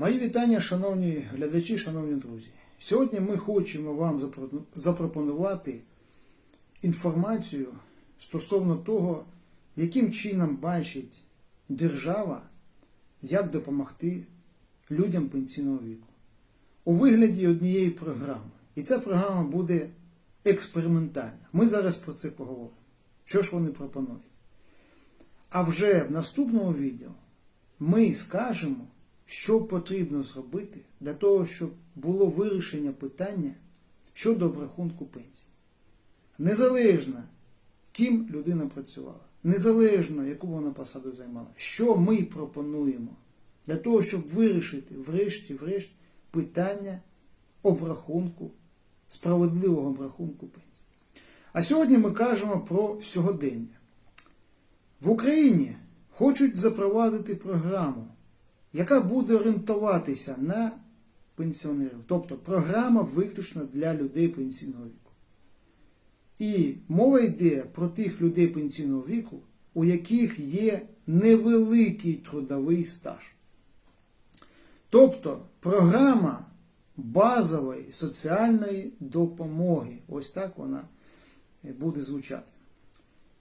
Мої вітання, шановні глядачі, шановні друзі. Сьогодні ми хочемо вам запропонувати інформацію стосовно того, яким чином бачить держава, як допомогти людям пенсійного віку у вигляді однієї програми. І ця програма буде експериментальна. Ми зараз про це поговоримо. Що ж вони пропонують? А вже в наступному відео ми скажемо, що потрібно зробити для того, щоб було вирішення питання щодо обрахунку пенсії. Незалежно, ким людина працювала, незалежно, яку вона посаду займала, що ми пропонуємо для того, щоб вирішити, врешті-врешт, питання обрахунку, справедливого обрахунку пенсії. А сьогодні ми кажемо про сьогодення. В Україні хочуть запровадити програму, яка буде орієнтуватися на пенсіонерів, тобто програма виключно для людей пенсійного віку. І мова йде про тих людей пенсійного віку, у яких є невеликий трудовий стаж. Тобто програма базової соціальної допомоги, ось так вона буде звучати.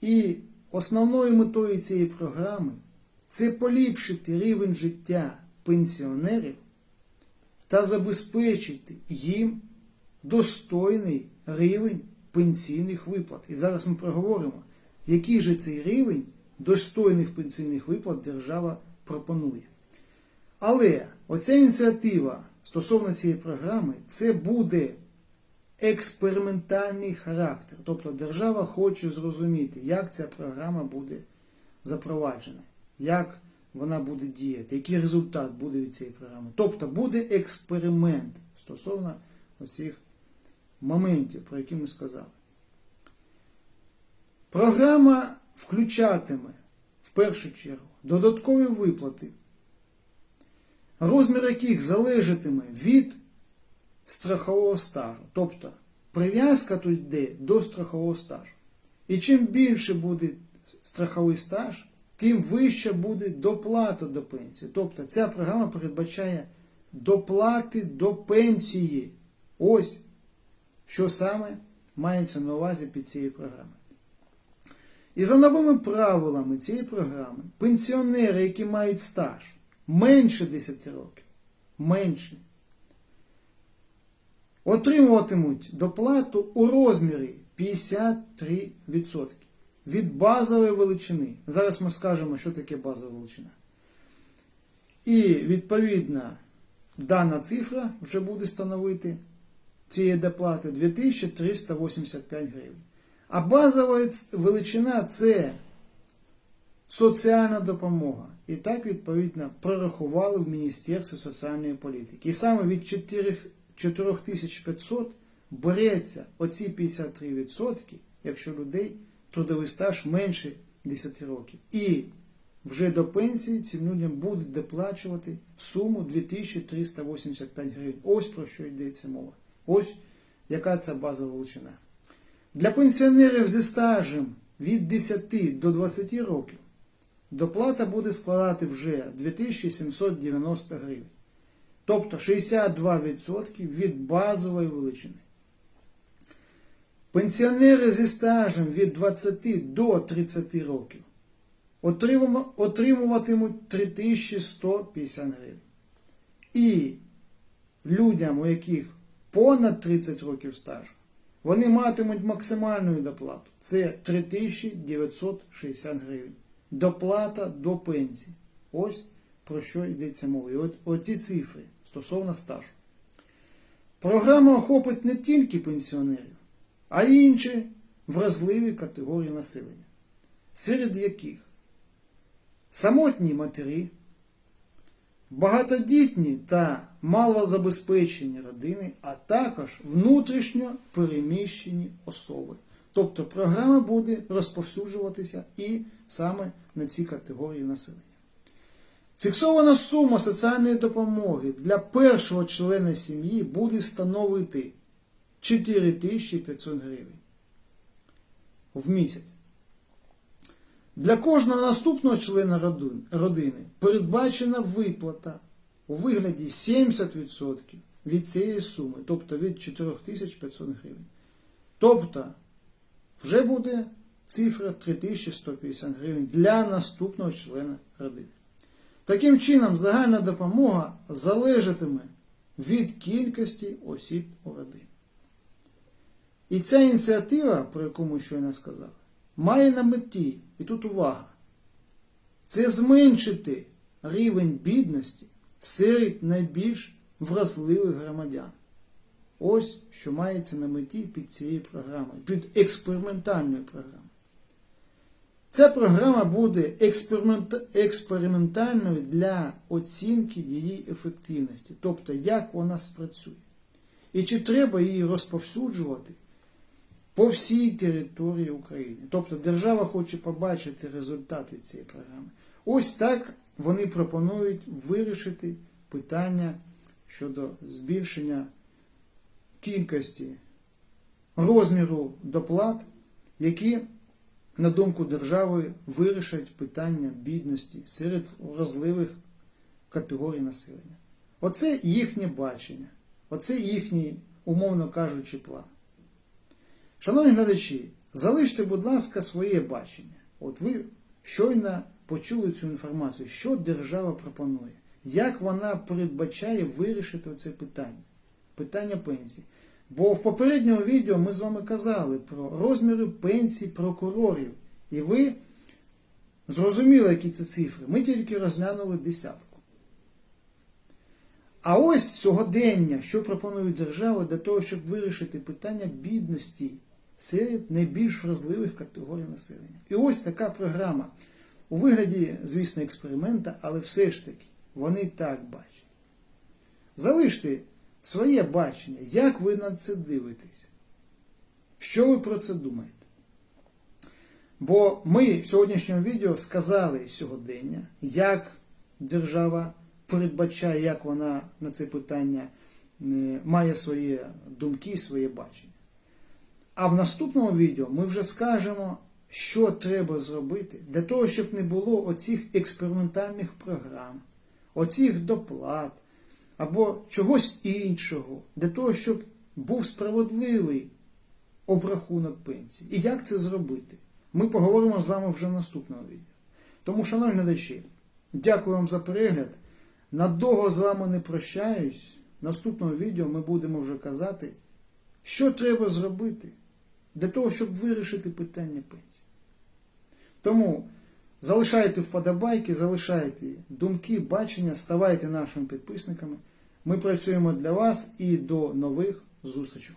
І основною метою цієї програми це поліпшити рівень життя пенсіонерів та забезпечити їм достойний рівень пенсійних виплат. І зараз ми проговоримо, який же цей рівень достойних пенсійних виплат держава пропонує. Але оця ініціатива стосовно цієї програми, це буде експериментальний характер. Тобто держава хоче зрозуміти, як ця програма буде запроваджена, як вона буде діяти, який результат буде від цієї програми. Тобто буде експеримент стосовно оцих моментів, про які ми сказали. Програма включатиме в першу чергу додаткові виплати, розмір яких залежатиме від страхового стажу. Тобто прив'язка тут йде до страхового стажу. І чим більше буде страховий стаж, тим вища буде доплата до пенсії. Тобто ця програма передбачає доплати до пенсії. Ось що саме мається на увазі під цією програмою. І за новими правилами цієї програми, пенсіонери, які мають стаж менше 10 років, менше, отримуватимуть доплату у розмірі 53% від базової величини. Зараз ми скажемо, що таке базова величина. І відповідно дана цифра вже буде становити цієї доплати 2385 гривень. А базова величина це соціальна допомога. І так, відповідно, прорахували в Міністерстві соціальної політики. І саме від 4500 береться оці 53%, якщо людей трудовий стаж менше 10 років. І вже до пенсії цим людям будуть доплачувати суму 2385 гривень. Ось про що йдеться мова. Ось яка це базова величина. Для пенсіонерів зі стажем від 10 до 20 років доплата буде складати вже 2790 гривень. Тобто 62% від базової величини. Пенсіонери зі стажем від 20 до 30 років отримуватимуть 3150 гривень. І людям, у яких понад 30 років стажу, вони матимуть максимальну доплату. Це 3960 гривень. Доплата до пенсії. Ось про що йдеться мова. І от оці цифри стосовно стажу. Програма охопить не тільки пенсіонерів, а інші вразливі категорії населення, серед яких самотні матері, багатодітні та малозабезпечені родини, а також внутрішньо переміщені особи. Тобто програма буде розповсюджуватися і саме на ці категорії населення. Фіксована сума соціальної допомоги для першого члена сім'ї буде становити 4500 гривень в місяць. Для кожного наступного члена родини передбачена виплата у вигляді 70% від цієї суми, тобто від 4500 гривень. Тобто вже буде цифра 3150 гривень для наступного члена родини. Таким чином, загальна допомога залежатиме від кількості осіб у родині. І ця ініціатива, про яку ми щойно сказали, має на меті, і тут увага, це зменшити рівень бідності серед найбільш вразливих громадян. Ось що мається на меті під цією програмою, під експериментальною програмою. Ця програма буде експеримент... експериментальною для оцінки її ефективності, тобто як вона спрацює. І чи треба її розповсюджувати по всій території України. Тобто держава хоче побачити результат від цієї програми. Ось так вони пропонують вирішити питання щодо збільшення кількості розміру доплат, які, на думку держави, вирішать питання бідності серед вразливих категорій населення. Оце їхнє бачення, оце їхній, умовно кажучи, план. Шановні глядачі, залиште, будь ласка, своє бачення. От ви щойно почули цю інформацію, що держава пропонує, як вона передбачає вирішити це питання, питання пенсії. Бо в попередньому відео ми з вами казали про розміри пенсій прокурорів. І ви зрозуміли, які це цифри. Ми тільки розглянули десятку. А ось сьогодення, що пропонує держава для того, щоб вирішити питання бідності серед найбільш вразливих категорій населення. І ось така програма. У вигляді, звісно, експеримента, але все ж таки вони так бачать. Залиште своє бачення, як ви на це дивитесь. Що ви про це думаєте? Бо ми в сьогоднішньому відео сказали сьогодення, як держава передбачає, як вона на це питання е, має свої думки, своє бачення. А в наступному відео ми вже скажемо, що треба зробити для того, щоб не було оцих експериментальних програм, оцих доплат або чогось іншого, для того, щоб був справедливий обрахунок пенсії. І як це зробити? Ми поговоримо з вами вже в наступному відео. Тому, шановні глядачі, дякую вам за перегляд. Надовго з вами не прощаюсь. В наступному відео ми будемо вже казати, що треба зробити для того, щоб вирішити питання пенсії. Тому залишайте вподобайки, залишайте думки, бачення, ставайте нашими підписниками. Ми працюємо для вас і до нових зустрічей.